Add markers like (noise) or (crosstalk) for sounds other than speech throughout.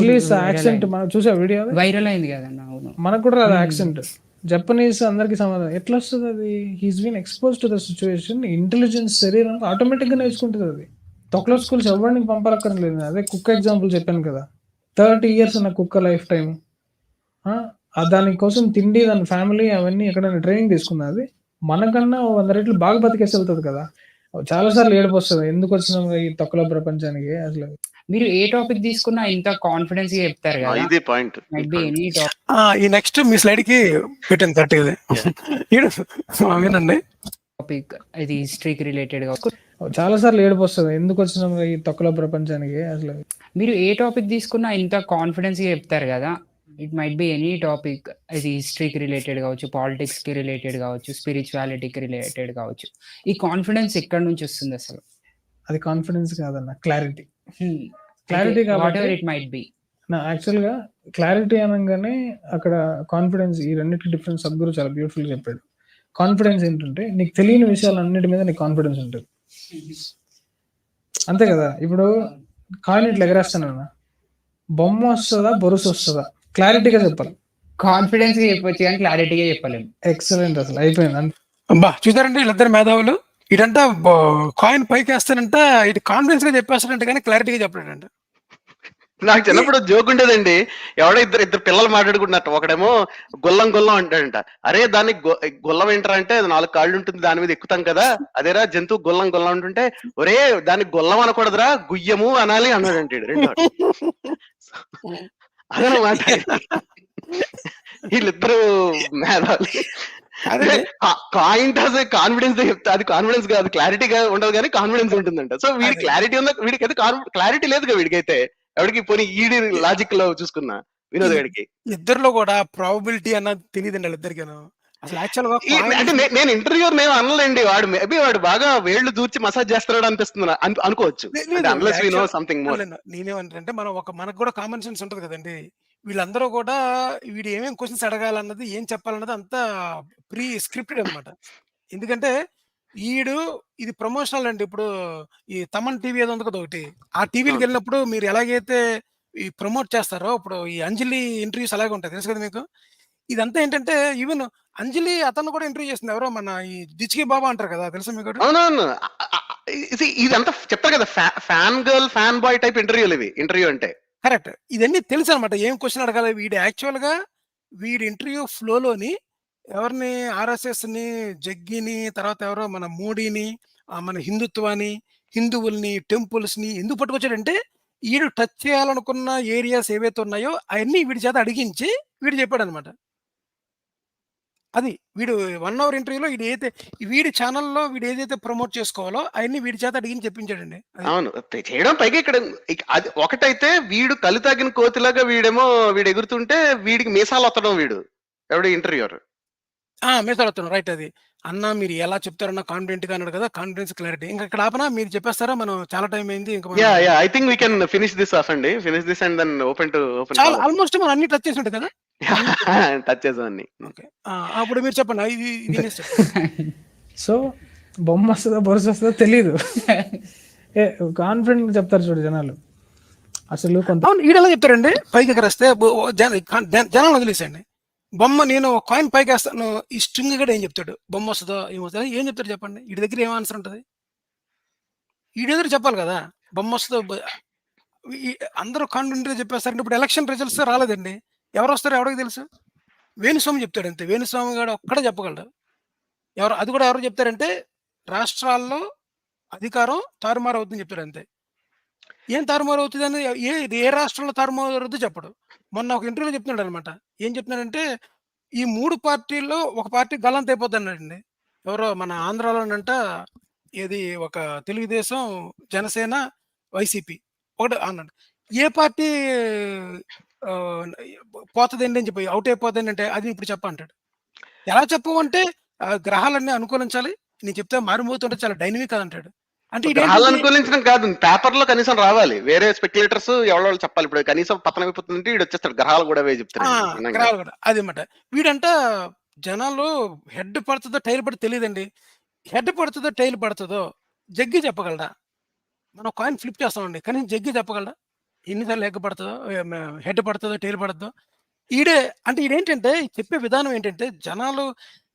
English accent. మనం చూసా video viral అయింది కదన్న అవును. మనకు కూడా రాదు. యాక్సెంట్ జపనీస్ అందరికి సమాధానం. ఎట్లా వస్తుంది అది? He's been expose to the situation intelligence శరీరం ఆటోమేటిక్గా నేర్చుకుంటుంది అది. తొక్కలో స్కూల్స్ ఎవరిని పంపరక్కర్లేదు. అదే కుక్క ఎగ్జాంపుల్ చెప్పాను కదా. థర్టీ ఇయర్స్ ఉన్న కుక్క లైఫ్ టైం దానికోసం తిండి దాని ఫ్యామిలీ అవన్నీ ఎక్కడైనా ట్రైనింగ్ తీసుకున్నది మనకన్నా వంద రెట్లు బాగా బతికేసి వెళ్తుంది కదా. చాలా సార్లు ఏడుపు వస్తుంది. ఎందుకు వచ్చినాం ఈ తొక్కల ప్రపంచానికి? అసలు మీరు ఏ టాపిక్ తీసుకున్నా ఇంత కాన్ఫిడెన్స్గా చెప్తారు కదా. ఇదే పాయింట్ ఈ నెక్స్ట్ మీ స్లైడ్కి పెట్టాను కరెక్ట్ ఇది వినండి టాపిక్ ఇది హిస్టరీకి రిలేటెడ్గా చాలా సార్లు ఏడుపు వస్తుంది. ఎందుకు వచ్చినాం ఈ తొక్కల ప్రపంచానికి? అసలు మీరు ఏ టాపిక్ తీసుకున్నా ఇంత కాన్ఫిడెన్స్గా చెప్తారు కదా. It might be any topic ఇది హిస్టరీకి రిలేటెడ్ కావచ్చు పాలిటిక్స్కి రిలేటెడ్ కావచ్చు స్పిరిచువాలిటీకి రిలేటెడ్ కావచ్చు. ఈ కాన్ఫిడెన్స్ ఎక్కడి నుంచి వస్తుంది అసలు? అది కాన్ఫిడెన్స్ కాదన్న క్లారిటీ Hmm. Clarity వాట్ కాబట్టి- ఇట్ మైట్ బి నా యాక్చువల్గా క్లారిటీ అనగానే అక్కడ కాన్ఫిడెన్స్ ఈ రెండింటి డిఫరెన్స్ సద్గురు చాలా బ్యూటిఫుల్ చెప్పాడు. కాన్ఫిడెన్స్ ఏంటంటే నీకు తెలియని విషయాలు అన్నిటి మీద నీకు కాన్ఫిడెన్స్ ఉంటుంది. అంతే కదా? ఇప్పుడు కాయిన్ ఇట్లా ఎగరేస్తానన్నా. బొమ్మ వస్తుందా బొరుసు వస్తుందా? క్లారిటీగా చెప్పాలి. కాన్ఫిడెన్స్గా చెప్పొచ్చు కానీ క్లారిటీగా చెప్పలేము. ఎక్సలెంట్ అసలు. అయిపోయింది. అబ్బా చూసారంటే వీళ్ళిద్దరు మేధావులు? ఇటంట కాయిన్ పైకి వేస్తానంట ఇటు కాన్ఫిడెన్స్గా చెప్పేస్తాడంట కానీ క్లారిటీగా చెప్పలేడంట. నాకు చిన్నప్పుడు జోక్ ఉండేదండి. ఎవడో ఇద్దరు ఇద్దరు పిల్లలు మాట్లాడుకుంటున్నట్టు ఒకడేమో గుల్లం గుల్లం అంటాడంట. అరే దానికి గుల్లం ఏంటరా అంటే అది నాలుగు కాళ్ళు ఉంటుంది దాని మీద ఎక్కుతాం కదా. అదేరా జంతువు గుల్లం గుల్లం అంటుంటే ఒరే దానికి గుల్లం అనకూడదురా గుయ్యము అనాలి అన్నాడంట ఈడు రెండో (laughs) అదనమాట వీళ్ళిద్దరు మేధావులు. అదే. కాయిన్ అసలు కాన్ఫిడెన్స్ చెప్తా అది కాన్ఫిడెన్స్ కాదు క్లారిటీగా ఉండదు కానీ కాన్ఫిడెన్స్ ఉంటుందంట. సో వీడి. క్లారిటీ ఉందా? వీడికి అయితే క్లారిటీ లేదుగా వీడికైతే. ఎవడికి పోనీ ఈడి లాజిక్లో చూసుకున్నా వినోద్ గడికి. ఇద్దరిలో కూడా ప్రాబబిలిటీ అన్నది తెలియదండి వాళ్ళిద్దరికీను అసలు యాక్చువల్ అంటే నేను ఇంటర్వ్యూ నేను అనలేండి. వాడు మేబీ వాడు బాగా వేళ్ళు దూర్చి మసాజ్ చేస్తున్నాడు అనిపిస్తుంది? అనుకోవచ్చు. Unless we know actual- something more మనం ఒక మనకు కూడా కామన్ సెన్స్ ఉంటది కదండి. వీళ్ళందరూ కూడా వీడు ఏమేం క్వశ్చన్స్ అడగాలన్నది ఏం చెప్పాలన్నది అంతా ప్రీ స్క్రిప్టెడ్ అన్నమాట. ఎందుకంటే ఈడు ఇది ప్రమోషనల్ అండి. ఇప్పుడు ఈ తమన్ టీవీ ఏదో ఉంది కదా ఒకటి. ఆ టీవీకి. వెళ్ళినప్పుడు మీరు ఎలాగైతే ఈ ప్రమోట్ చేస్తారో ఇప్పుడు ఈ అంజలి ఇంటర్వ్యూస్ అలాగే ఉంటాయి. తెలుసు కదా మీకు? ఇదంతా ఏంటంటే ఈవెన్ అంజలి అతను కూడా ఇంటర్వ్యూ చేసింది ఎవరో మన ఈ డిచ్కి బాబా అంటారు కదా తెలుసా మీకు అవునవును. ఇదంతా చెప్తారు కదా fan girl fan boy type ఇంటర్వ్యూలు ఇవి ఇంటర్వ్యూ అంటే. కరెక్ట్. ఇదన్నీ తెలుసు అనమాట ఏం క్వశ్చన్ అడగాలి? వీడు యాక్చువల్గా వీడి ఇంటర్వ్యూ ఫ్లోలోని ఎవరిని? ఆర్ఎస్ఎస్ని జగ్గిని తర్వాత ఎవరో మన మోడీని మన హిందుత్వాన్ని హిందువుల్ని టెంపుల్స్ని ఎందుకు పట్టుకొచ్చాడంటే వీడు టచ్ చేయాలనుకున్న ఏరియాస్ ఏవైతే ఉన్నాయో అవన్నీ వీడి చేత అడిగించి వీడు చెప్పాడు అనమాట అది వీడు వన్ అవర్ ఇంటర్వ్యూలో వీడు ఏదైతే వీడి ఛానల్లో వీడు ఏదైతే ప్రమోట్ చేసుకోవాలో అవన్నీ వీడి చేత అడిగించి చెప్పించాడండి. అవును చేయడం పైగా ఇక్కడ ఇక అది ఒకటైతే వీడు కళ్ళు తాగిన కోతిలాగా వీడేమో వీడు ఎగురుతుంటే వీడికి మీసాలు వత్తడం వీడు ఎవడు ఇంటర్వ్యూర్ ఆ! మీసాలొత్తున్నాం. రైట్ అది. అన్న మీరు ఎలా చెప్తారన్న కాన్ఫిడెంట్‌గా అన్నాడు కదా! Confidence, clarity. ఇంక ఇక్కడ ఆపనా? మీరు చెప్పేస్తారా? మనం చాలా టైం అయింది. ఇంక yeah yeah I think we can finish this off అండి finish this and then open to open చాలా ఆల్మోస్ట్ మనం అన్ని టచ్ చేసి ఉంటాయి కదా! టచ్ చేసాం అన్ని ఓకే. ఆ! అప్పుడు మీరు చెప్పండి. (laughs) సో బొమ్మ వస్తుందా బొరుసు వస్తుందా తెలీదు ఏ కాన్ఫిడెంట్ చెప్తారు చూడు జనాలు అసలు కొంత అవును. ఈడెలా చెప్తారండి? పైకి ఎగరేస్తే బొ జన జన జనాలను వదిలేసేయండి. బొమ్మ నేను కాయిన్ పైకేస్తాను. ఈ స్ట్రింగ్ గూడా ఏం చెప్తాడు? బొమ్మ వస్తదో ఏమవుతదో ఏం చెప్తాడు చెప్పండి? ఈడి దగ్గర ఏం ఆన్సర్ ఉంటది? ఈడి దగ్గర చెప్పాలి కదా! బొమ్మ వస్తదో బ ఈ అందరూ కాన్ఫిడెంట్‌గా చెప్పేస్తారంటే ఇప్పుడు ఎలక్షన్ రిజల్ట్స్ రాలేదండి. ఎవరు వస్తారు ఎవరికి తెలుసు? వేణుస్వామి చెప్తాడు అంతే. వేణుస్వామి గారు ఒక్కడే చెప్పగలడు. ఎవరు అది కూడా ఎవరు చెప్తారంటే రాష్ట్రాల్లో అధికారం తారుమారు అవుతుందని చెప్తాడు అంతే. ఏం తారుమారు అవుతుందని ఏ ఏ రాష్ట్రంలో తారుమారు అవుద్దో చెప్పడు. మొన్న ఒక ఇంటర్వ్యూలో చెప్తున్నాడు అనమాట. ఏం చెప్తున్నాడంటే ఈ మూడు పార్టీల్లో ఒక పార్టీ గల్లంత అయిపోద్దన్నాడండి. ఎవరో మన ఆంధ్రాలోనంట ఏది ఒక తెలుగుదేశం, జనసేన, వైసీపీ ఒకటి అన్నాడు. ఏ పార్టీ పోతదండి అని చెప్పి ఔట్ అయిపోద్దండి అంటే అది ఇప్పుడు చెప్పంటాడు. ఎలా చెప్పమంటే గ్రహాలన్నీ అనుకూలించాలి. నేను చెప్తే మారిమోతుంటే చాలా డైనమిక్ అంటాడు. అంటే అనుకూలించడం కాదు పేపర్లో కనీసం రావాలి వేరే స్పెక్యులేటర్స్ ఎవరో చెప్పాలి ఇప్పుడు కనీసం పతనం అయిపోతుందంటే ఈడు వచ్చేస్తాడు గ్రహాలు కూడా అవే కదా. గ్రహాలు కూడా. అదనమాట. వీడంట జనాలు హెడ్ పడతదో, టైల్ పడతదో తెలీదండి. హెడ్ పడతదో, టైల్ పడతదో జగ్గి చెప్పగలడా? మనం కాయిన్ ఫ్లిప్ చేస్తామండి. కానీ జగ్గి చెప్పగలడా? ఎన్నిసార్లు ఎగ్గ పడుతుందో హెడ్ పడుతుందో టైల్ పడుతుందో ఈడే అంటే ఈడేంటంటే చెప్పే విధానం ఏంటంటే జనాలు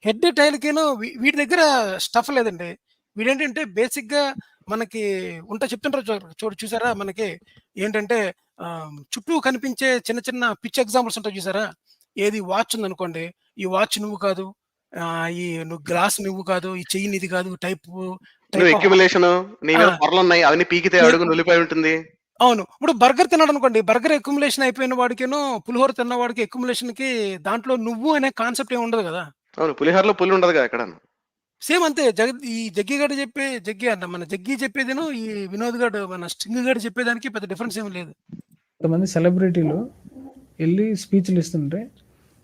హెడ్ టైల్కిను వీటి దగ్గర స్టఫ్ లేదండి. వీడేంటంటే బేసిక్గా మనకి ఉంటా చెప్తుంటారు చూ- చూడు చూసారా మనకి ఏంటంటే చుట్టూ కనిపించే చిన్న చిన్న పిచ్ ఎగ్జాంపుల్స్ ఉంటాయి చూసారా? ఏది వాచ్ ఉందనుకోండి ఈ వాచ్ నువ్వు కాదు ఆ, ఈ నువ్వు గ్లాస్ నువ్వు కాదు ఈ చెయ్యి నీది కాదు టైప్ నువ్వు ఎక్యుములేషన్ నీ మీద ఆ. పొరలు ఉన్నాయి అవన్నీ పీకితే అడుగు నులిపోయి ఉంటుంది. అవును. ఇప్పుడు బర్గర్ తిన్నాడు అనుకోండి బర్గర్ ఎక్యుములేషన్ అయిపోయిన వాడికిను పులిహోర తిన్న వాడికి ఎక్యుములేషన్కి దాంట్లో నువ్వు అనే కాన్సెప్ట్ ఏమి ఉండదు కదా? అవును పులిహోరలో పులి ఉండదు కదా ఎక్కడ సేమ్ అంతే. జగ ఈ జగ్గి గడు చెప్పే జగ్గి అన్న మన జగ్గి చెప్పేదిను ఈ వినోద్ గడు మన స్టింగ్ గడు చెప్పేదానికి పెద్ద డిఫరెన్స్ ఏమి లేదు. కొంతమంది సెలబ్రిటీలు వెళ్ళి స్పీచ్లు ఇస్తుంటే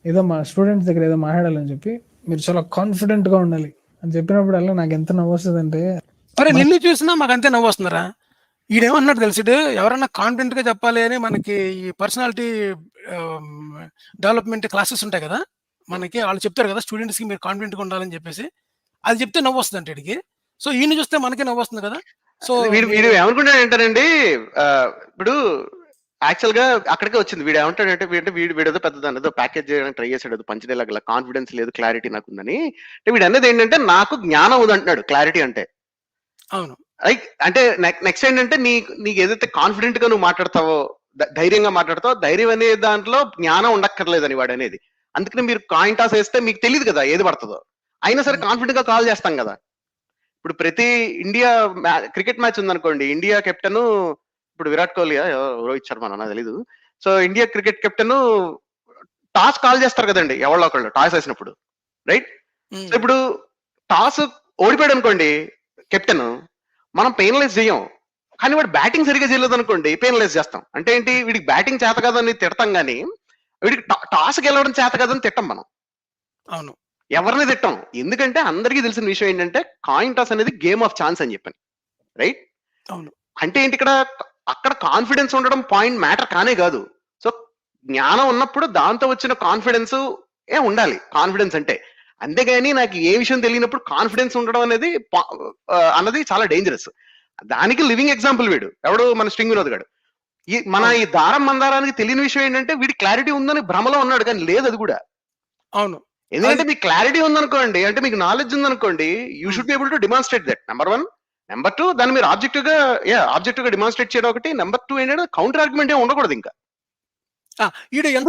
ఏదో మా స్టూడెంట్స్ దగ్గర ఏదో మాట్లాడాలని చెప్పి మీరు చాలా కాన్ఫిడెంట్గా ఉండాలి అని చెప్పినప్పుడల్లా నాకు ఎంత నవ్వు వస్తుందంటే అరే నిన్ను చూసినా మాకు అంతే నవ్వు వస్తుందిరా. ఈడేమన్నాడు తెలిసిడు ఎవరన్నా కాన్ఫిడెంట్గా చెప్పాలి అని మనకి ఈ పర్సనాలిటీ డెవలప్మెంట్ క్లాసెస్ ఉంటాయి కదా? మనకి వాళ్ళు చెప్తారు కదా స్టూడెంట్స్కి మీరు కాన్ఫిడెంట్గా ఉండాలని చెప్పేసి. అది చెప్తే నవ్వు వస్తుంది అంటే వీడికి సో ఈయన చూస్తే మనకే నవ్వు వస్తుంది కదా? సో వీడు వీడు ఏమనుకుంటాడు ఏంటారండి ఆ, ఇప్పుడు యాక్చువల్గా అక్కడికే వచ్చింది. వీడు ఏమంటాడంటే వీడు వీడు వీడు ఏదో పెద్దదాన్ని ఏదో ప్యాకేజ్ చేయడానికి ట్రై చేశాడు. ఏదో పంచడేలాగా కాన్ఫిడెన్స్ లేదు క్లారిటీ నాకు ఉందని. అంటే వీడు అనేది ఏంటంటే నాకు జ్ఞానం ఉంది అంటున్నాడు. క్లారిటీ అంటే. అవును. లైక్ అంటే నెక్స్ట్ ఏంటంటే నీ నీకు ఏదైతే కాన్ఫిడెంట్గా నువ్వు మాట్లాడతావో ధైర్యంగా మాట్లాడతావో ధైర్యం అనే దాంట్లో జ్ఞానం ఉండక్కర్లేదని వాడు అనేది. అందుకని మీరు కాయిన్ టాస్ వేస్తే మీకు తెలియదు కదా ఏది పడుతుందో. అయినా సరే కాన్ఫిడెంట్గా కాల్ చేస్తాం కదా. ఇప్పుడు ప్రతి ఇండియా క్రికెట్ మ్యాచ్ ఉందనుకోండి ఇండియా కెప్టెన్ ఇప్పుడు విరాట్ కోహ్లీ రోహిత్ శర్మ నాకు తెలీదు. So India cricket captain toss call చేస్తారు కదండి ఎవరో ఒకళ్ళు టాస్ వేసినప్పుడు రైట్ సో ఇప్పుడు టాస్ ఓడిపోయాడు అనుకోండి కెప్టెన్ మనం పెయిన్లెస్ చేయం. కానీ వాడు బ్యాటింగ్ సరిగా చేయలేదు అనుకోండి పెయిన్లెస్ చేస్తాం. అంటే ఏంటి? వీడికి బ్యాటింగ్ చేత కాదని తిడతాం కానీ వీడికి టాస్ గెలవడం చేత కాదని తిట్టం మనం. అవును. ఎవరిని తిట్టాం? ఎందుకంటే అందరికీ తెలిసిన విషయం ఏంటంటే కాయిన్ టాస్ అనేది గేమ్ ఆఫ్ ఛాన్స్ అని చెప్పాను. రైట్ అవును. అంటే ఏంటి ఇక్కడ? అక్కడ కాన్ఫిడెన్స్ ఉండడం పాయింట్ మ్యాటర్ కానే కాదు. సో జ్ఞానం ఉన్నప్పుడు దాంతో వచ్చిన కాన్ఫిడెన్స్ ఏ ఉండాలి. కాన్ఫిడెన్స్ అంటే అంతేగాని నాకు ఏ విషయం తెలియనప్పుడు కాన్ఫిడెన్స్ ఉండడం అనేది అన్నది చాలా డేంజరస్ దానికి లివింగ్ ఎగ్జాంపుల్ వీడు. ఎవడు మన స్ట్రింగ్ వినోద్ గాడు. ఈ మన ఈ దారం మందారానికి తెలియని విషయం ఏంటంటే వీడి క్లారిటీ ఉందని భ్రమలో ఉన్నాడు కానీ లేదు అది కూడా. అవును. ఎందుకంటే మీకు క్లారిటీ ఉందనుకోండి అంటే మీకు నాలెడ్జ్ ఉందనుకోండి you should be able to demonstrate that number one number two దాన్ని మీరు ఆబ్జెక్టివ్గా యా ఆబ్జెక్టివ్గా డిమాన్స్ట్రేట్ చేయడం ఒకటి. నెంబర్ టూ ఏంటంటే కౌంటర్ ఆర్గ్యుమెంట్ ఏమి ఉండకూడదు ఇంకా ఆ, ఈడు ఎంత ఇప్పుడు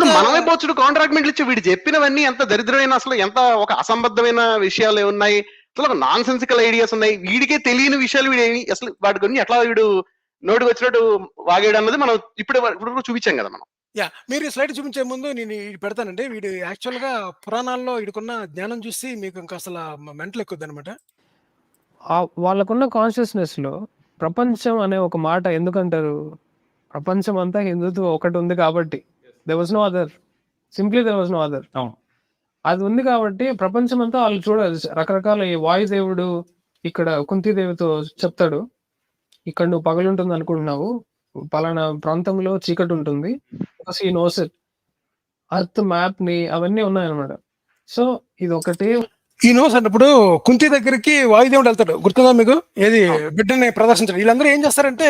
మనమే పోచుడు కౌంటర్ ఆర్గ్యుమెంట్లు ఇచ్చి వీడు చెప్పినవన్నీ ఎంత దరిద్రమైన అసలు ఎంత ఒక అసంబద్ధమైన విషయాలు ఏమున్నాయి అసలు ఒక నాన్ సెన్సికల్ ఐడియాస్ ఉన్నాయి. వీడికే తెలియని విషయాలు వీడు ఏమి- అసలు వాటి గురించి ఎట్లా వీడు నోటికి వచ్చినట్టు వాగాడు అన్నది మనం ఇప్పుడు ఇప్పుడు చూపించాం కదా మనం. యా మీరు స్లైడ్ చూపించే ముందు నేను ఇది పెడతానండి. వీడు యాక్చువల్గా పురాణాల్లో వీడికున్న జ్ఞానం చూసి మీకు ఇంకా అసలు మెంటల్ ఎక్కుద్ది అనమాట ఆ- వాళ్ళకున్న కాన్షియస్నెస్లో ప్రపంచం అనే ఒక మాట ఎందుకంటారు? ప్రపంచం అంతా హిందుత్వం ఒకటి ఉంది కాబట్టి. They was no other simply they was no other అవును. అది ఉంది కాబట్టి ప్రపంచం అంతా వాళ్ళు చూడాలి. రకరకాల ఈ వాయుదేవుడు ఇక్కడ కుంతిదేవితో చెప్తాడు. ఇక్కడ నువ్వు పగలుంటుంది అనుకుంటున్నావు. పలానా ప్రాంతంలో చీకటి ఉంటుంది. ఈ నోస్ ఇట్ అర్త్ మ్యాప్ని అవన్నీ ఉన్నాయన్నమాట. సో ఇది ఒకటి ఈ నోస్ అన్నప్పుడు కుంతి దగ్గరికి వాయుదేవుడు వెళ్తాడు. గుర్తుందా మీకు? ఏది? బిడ్డని ప్రదర్శించడం. వీళ్ళందరూ ఏం చేస్తారంటే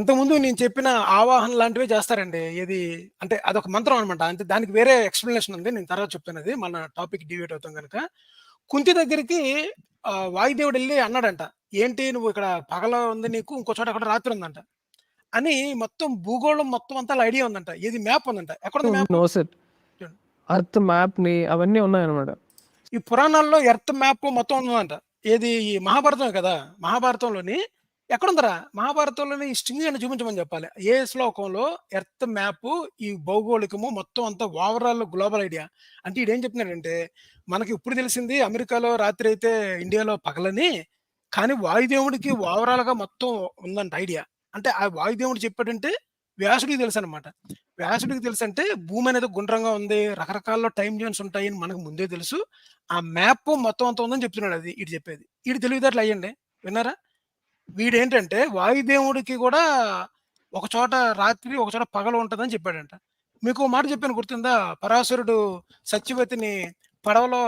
ఇంతకుముందు నేను చెప్పిన ఆవాహన లాంటివే చేస్తారండి. ఏది? అంటే అదొక మంత్రం అనమాట అంటే దానికి వేరే ఎక్స్ప్లెనేషన్ ఉంది. నేను తర్వాత చెప్తాను అది మన టాపిక్ డివేట్ అవుతాం కనుక కుంతి దగ్గరికి వాయుదేవుడు వెళ్ళి అన్నాడంట ఏంటి నువ్వు ఇక్కడ పగల ఉంది నీకు ఇంకో చోట అక్కడ రాత్రి ఉందంట అని మొత్తం భూగోళం మొత్తం అంతా ఐడియా ఉందంట. ఏది మ్యాప్ ఉందంట. ఎక్కడ మ్యాప్? నోస్ ఇట్ అర్త్ మ్యాప్ని అవన్నీ ఉన్నాయన్నమాట. ఈ పురాణాల్లో ఎర్త్ మ్యాప్ మొత్తం ఉందంట ఏది ఈ మహాభారతం కదా మహాభారతంలోని ఎక్కడుందరా? మహాభారతంలోని ఈ స్ట్రింగ్ అని చూపించమని చెప్పాలి. ఏ శ్లోకంలో ఎర్త్ మ్యాప్ ఈ భౌగోళికము మొత్తం అంతా ఓవరాల్ గ్లోబల్ ఐడియా అంటే ఈడేం చెప్తున్నాడంటే మనకి ఇప్పుడు తెలిసింది అమెరికాలో రాత్రి అయితే ఇండియాలో పగలని కానీ వాయుదేవుడికి ఓవరాల్గా మొత్తం ఉందంట ఐడియా అంటే ఆ వాయుదేవుడు చెప్పాడంటే వ్యాసుడికి తెలుసు అనమాట వ్యాసుడికి తెలుసు అంటే భూమి అనేది గుండ్రంగా ఉంది రకరకాల టైం జోన్స్ ఉంటాయని మనకు ముందే తెలుసు. ఆ మ్యాప్ మొత్తం అంత ఉందని చెప్తున్నాడు అది ఇటు చెప్పేది. ఇటు తెలివితేటలు అయ్యండి. విన్నారా? వీడేంటంటే వాయుదేవుడికి కూడా ఒక చోట రాత్రి ఒక చోట పగలు ఉంటుందని చెప్పాడంట. మీకు మాట చెప్పాను గుర్తుందా? పరాశరుడు సత్యవతిని పడవలో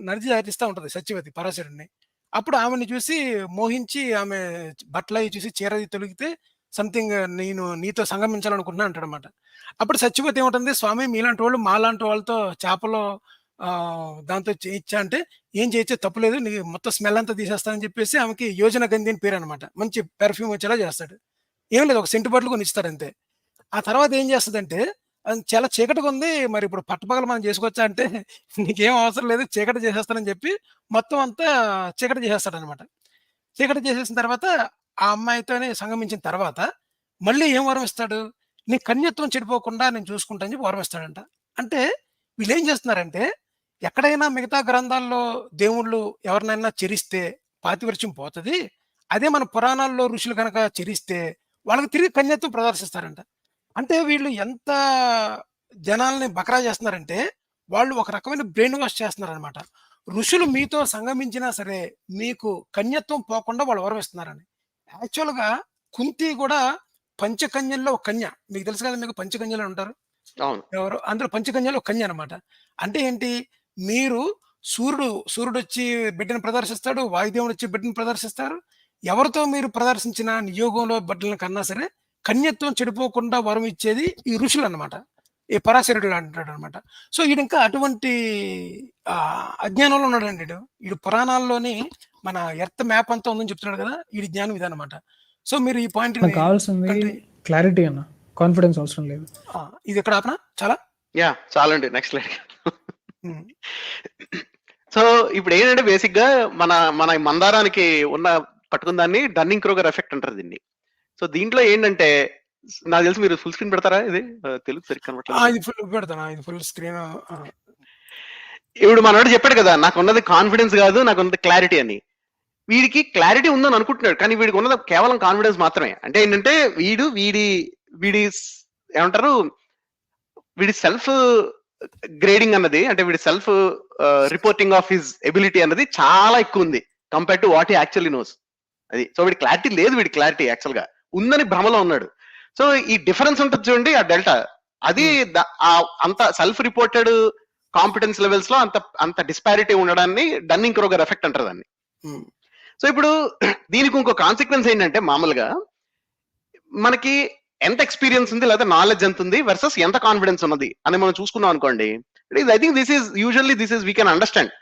నది దాటిస్తూ ఉంటుంది సత్యవతి పరాశరుడిని అప్పుడు ఆమెని చూసి మోహించి ఆమె బట్టలు చూసి చీర అది తొలిగితే సంథింగ్ నేను నీతో సంగమించాలనుకుంటున్నా అంటాడు అనమాట అప్పుడు సత్యవతి ఏముంటుంది? స్వామి మీలాంటి వాళ్ళు మాలాంటి వాళ్ళతో చేపలు దాంతో చేయించా అంటే ఏం చేయొచ్చే తప్పులేదు నీ మొత్తం స్మెల్ అంతా తీసేస్తానని చెప్పేసి ఆమెకి యోజన గంధి అని పేరు అనమాట మంచి పెర్ఫ్యూమ్ వచ్చేలా చేస్తాడు. ఏం లేదు ఒక సెంటు బట్టలు కొని ఇస్తాడు అంతే. ఆ తర్వాత ఏం చేస్తుందంటే చాలా చీకటిగా ఉంది మరి ఇప్పుడు పట్టపగలు మనం చేసుకోవచ్చా అంటే (laughs) నీకేం అవసరం లేదు చీకటి చేసేస్తానని చెప్పి మొత్తం అంతా చీకటి చేసేస్తాడు అనమాట చీకటి చేసేసిన తర్వాత ఆ అమ్మాయితోనే సంగమించిన తర్వాత మళ్ళీ ఏం వరం ఇస్తాడు? నీ కన్యత్వం చెడిపోకుండా నేను చూసుకుంటాను చెప్పి వరమిస్తాడంట. అంటే వీళ్ళు ఏం చేస్తున్నారంటే ఎక్కడైనా మిగతా గ్రంథాల్లో దేవుళ్ళు ఎవరినైనా చెరిస్తే పాతివర్చ్యం పోతుంది అదే మన పురాణాల్లో ఋషులు కనుక చెరిస్తే వాళ్ళకి తిరిగి కన్యత్వం ప్రదర్శిస్తారంట. అంటే వీళ్ళు ఎంత జనాల్ని బకరా చేస్తున్నారంటే వాళ్ళు ఒక రకమైన బ్రెయిన్ వాష్ చేస్తున్నారనమాట ఋషులు మీతో సంగమించినా సరే మీకు కన్యత్వం పోకుండా వాళ్ళు వరవిస్తున్నారని యాక్చువల్గా కుంతి కూడా పంచకన్యల్లో ఒక కన్య. మీకు తెలుసు కదా మీకు పంచకన్యలు ఉంటారు? ఎవరు? అందులో పంచకన్యలో ఒక కన్య అనమాట అంటే ఏంటి? మీరు సూర్యుడు సూర్యుడు వచ్చి బిడ్డను ప్రదర్శిస్తాడు వాయుదేవుడు వచ్చి బిడ్డను ప్రదర్శిస్తారు. ఎవరితో మీరు ప్రదర్శించిన నియోగంలో బిడ్డలను కన్నా సరే కన్యత్వం చెడిపోకుండా వరం ఇచ్చేది ఈ ఋషులు అన్నమాట. ఈ పరాశరుడు అంటాడు అనమాట సో ఈడు ఇంకా అటువంటి అజ్ఞానంలో ఉన్నాడండి ఈడు. పురాణాల్లోని మన ఎర్త్ మ్యాప్ అంతా ఉందని చెప్తున్నాడు కదా ఈ జ్ఞానం ఇదన్నమాట సో మీరు ఈ పాయింట్ నాకు కావాల్సింది క్లారిటీ అన్న. కాన్ఫిడెన్స్ అవసరం లేదు. ఇది ఎక్కడ ఆపనా? చాలా? యా చాలండి. నెక్స్ట్ లైన్ ఉమ్. సో ఇప్పుడు ఏంటంటే బేసిక్గా మన మన మందారానికి ఉన్న పట్టుకున్న దాన్ని డన్నింగ్ క్రోగర్ ఎఫెక్ట్ అంటారు దీన్ని. సో దీంట్లో ఏంటంటే నాకు తెలిసి మీరు ఫుల్ స్క్రీన్ పెడతారా ఇది? తెలుగు సరిగ్గా ఆ, కనబడట్లేదు. ఇది ఫుల్ పెడతాను. ఇది ఫుల్ స్క్రీన్ ఇప్పుడు మనోడు చెప్పాడు కదా నాకు ఉన్నది కాన్ఫిడెన్స్ కాదు నాకు ఉన్నది క్లారిటీ అని. వీడికి క్లారిటీ ఉందని అనుకుంటున్నాడు. కానీ వీడికి ఉన్నది కేవలం కాన్ఫిడెన్స్ మాత్రమే. అంటే ఏంటంటే వీడు వీడి వీడి ఏమంటారు? వీడి సెల్ఫ్ గ్రేడింగ్ అన్నది అంటే వీడి self reporting of his ability అన్నది చాలా ఎక్కువ ఉంది compare to what he actually knows అది. సో వీడి క్లారిటీ లేదు వీడి క్లారిటీ యాక్చువల్గా. ఉందని భ్రమలో ఉన్నాడు. సో ఈ డిఫరెన్స్ ఉంటుంది చూడండి ఆ డెల్టా అది ఆ అంత సెల్ఫ్ రిపోర్టెడ్ కాంపిటెన్స్ లెవెల్స్లో అంత అంత డిస్పారిటీ ఉండడాన్ని డన్నింగ్ క్రోగర్ ఎఫెక్ట్ అంటారు దాన్ని. ఉమ్. సో ఇప్పుడు దీనికి ఇంకో కాన్సిక్వెన్స్ ఏంటంటే మామూలుగా మనకి ఎంత ఎక్స్పీరియన్స్ ఉంది లేదా నాలెడ్జ్ ఎంత ఉంది వర్సెస్ ఎంత కాన్ఫిడెన్స్ ఉన్నది అని మనం చూసుకున్నాం అనుకోండి. I think this is usually this is we can understand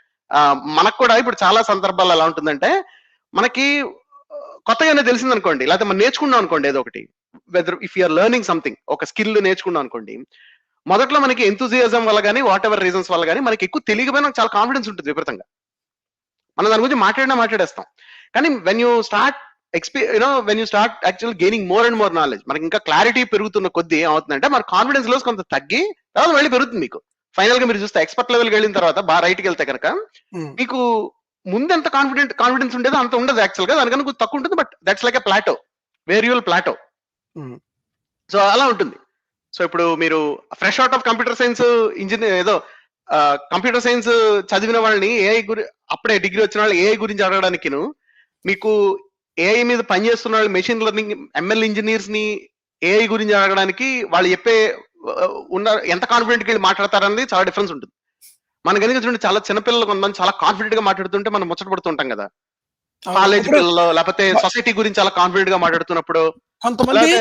మనకు కూడా ఇప్పుడు చాలా సందర్భాలు ఎలా ఉంటుందంటే మనకి కొత్తగానే తెలిసింది అనుకోండి లేకపోతే మనం నేర్చుకున్నాం అనుకోండి ఏదో ఒకటి. Whether if you're learning something ఒక స్కిల్ నేర్చుకున్నాం అనుకోండి మొదట్లో మనకి ఎంతూజియాజం వల్ల కానీ వాట్ ఎవర్ రీజన్స్ వల్ల కానీ మనకి ఎక్కువ తెలియకపోయినా చాలా కాన్ఫిడెన్స్ ఉంటుంది విపరీతంగా. మనం దాని గురించి మాట్లాడినా మాట్లాడేస్తాం. కానీ when you start exp you know when you start actual gaining more and more knowledge మనకి ఇంకా క్లారిటీ పెరుగుతున్న కొద్దీ ఏమవుతుందంటే మన కాన్ఫిడెన్స్లో కొంత తగ్గి తర్వాత మళ్ళీ పెరుగుతుంది మీకు ఫైనల్గా మీరు చూస్తే ఎక్స్పర్ట్ లెవెల్కి వెళ్ళిన తర్వాత బాగా రైట్కి వెళ్తే కనుక ఉమ్. మీకు ముందు ఎంత కాన్ఫిడెంట్ కాన్ఫిడెన్స్ ఉండేదో అంత ఉండదు యాక్చువల్గా దానికన్నా కొంచెం తక్కువ ఉంటుంది but that's like a plateau వేరియల్ plateau. So అలా ఉంటుంది సో ఇప్పుడు మీరు fresh out of computer science engineer ఏదో కంప్యూటర్ సైన్స్ చదివిన వాళ్ళని ఏఐ గురి అప్పుడే డిగ్రీ వచ్చిన వాళ్ళు ఏఐ గురించి అడగడానికిను మీకు ఏఐ మీద పనిచేస్తున్న వాళ్ళు మెషిన్ లెర్నింగ్ ఎంఎల్ ఇంజనీర్స్ని ఏఐ గురించి అడగడానికి వాళ్ళు చెప్పే ఉన్న ఎంత కాన్ఫిడెంట్ వెళ్ళి మాట్లాడతారనేది చాలా డిఫరెన్స్ ఉంటుంది. మనకి ఎందుకంటే చూడండి చాలా చిన్నపిల్లలు కొంతమంది చాలా కాన్ఫిడెంట్గా మాట్లాడుతుంటే మనం ముచ్చట పడుతుంటాం కదా. కాలేజ్ పిల్లలు లేకపోతే సొసైటీ గురించి చాలా కాన్ఫిడెంట్గా మాట్లాడుతున్నప్పుడు కొంతమంది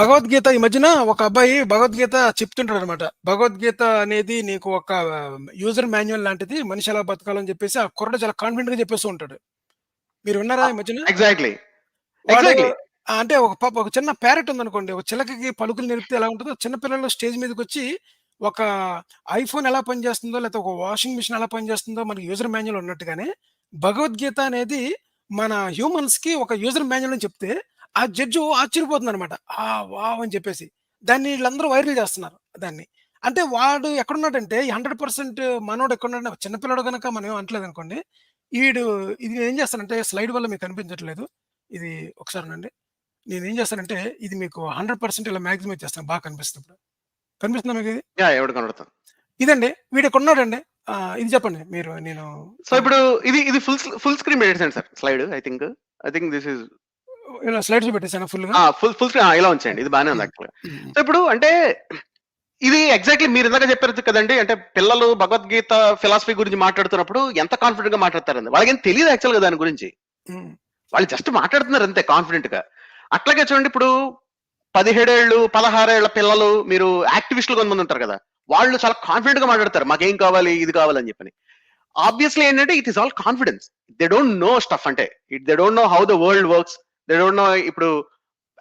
భగవద్గీత ఈ మధ్యన ఒక అబ్బాయి భగవద్గీత చెప్తుంటాడు అనమాట భగవద్గీత అనేది నీకు ఒక యూజర్ మాన్యువల్ లాంటిది మనిషి ఎలా బతకాలని చెప్పేసి ఆ కుర్రడు చాలా కాన్ఫిడెంట్గా చెప్పేస్తూ ఉంటాడు. మీరు మధ్యన? ఎగ్జాక్ట్లీ ఎగ్జాక్ట్లీ అంటే ఒక పాప ఒక చిన్న ప్యారెట్ ఉందనుకోండి ఒక చిలకకి పలుకులు నేర్పితే ఎలా ఉంటుందో చిన్న పిల్లలు స్టేజ్ మీదకి వచ్చి ఒక ఐఫోన్ ఎలా పనిచేస్తుందో లేకపోతే ఒక వాషింగ్ మిషన్ ఎలా పనిచేస్తుందో మనకి యూజర్ మాన్యువల్ ఉన్నట్టుగానే భగవద్గీత అనేది మన హ్యూమన్స్కి ఒక యూజర్ మాన్యువల్ అని చెప్తే ఆ జడ్జి ఆశ్చర్యపోతుంది అనమాట ఆ వావ్ అని చెప్పేసి. దాన్ని వీళ్ళందరూ వైరల్ చేస్తున్నారు దాన్ని. అంటే వాడు ఎక్కడున్నాడంటే హండ్రెడ్ పర్సెంట్ మనోడు ఎక్కడున్నాడు చిన్నపిల్లడు కనుక మనం ఏం అంటలేదు అనుకోండి వీడు ఇది నేను ఏం చేస్తానంటే స్లైడ్ వల్ల మీకు కనిపించట్లేదు. ఇది ఒకసారి అండి నేను ఏం చేస్తానంటే ఇది మీకు హండ్రెడ్ పర్సెంట్ ఇలా మ్యాక్సిమం చేస్తాను. బాగా కనిపిస్తుంది ఇప్పుడు కనిపిస్తుందా మీకు ఇది? యా ఎవడు కనబడతాం ఇదండి. వీడు ఇక్కడ ఉన్నాడండి? ఇది చెప్పండి. మీరు నేను సో ఇప్పుడు ఇది ఇది ఫుల్ ఫుల్ స్క్రీన్ పెట్టేసాను sir slide I think. I think this is ఇలా స్లైడ్స్ పెట్టేసాను ఫుల్గా ఫుల్ ఫుల్ స్క్రీన్ ఇలా ఉంచండి. ఇది బాగానే ఉంది యాక్చువల్ సో ఇప్పుడు అంటే ఇది ఎగ్జాక్ట్లీ మీరు ఇందాక చెప్పారు కదండి అంటే పిల్లలు భగవద్గీత ఫిలాసఫీ గురించి మాట్లాడుతున్నప్పుడు ఎంత కాన్ఫిడెంట్గా మాట్లాడతారండి? వాళ్ళకి ఏం తెలియదు యాక్చువల్గా దాని గురించి. వాళ్ళు జస్ట్ మాట్లాడుతున్నారు అంతే కాన్ఫిడెంట్గా. అట్లాగే చూడండి ఇప్పుడు పదిహేడేళ్ళు పదహారేళ్ళ పిల్లలు మీరు యాక్టివిస్టులు కొంతమంది ఉంటారు కదా వాళ్ళు చాలా కాన్ఫిడెంట్గా మాట్లాడతారు. మాకేం కావాలి ఇది కావాలని చెప్పని. ఆబ్వియస్లీ ఏంటంటే it is all confidence they don't know stuff అంటే it they don't know how the world works they don't know ఇప్పుడు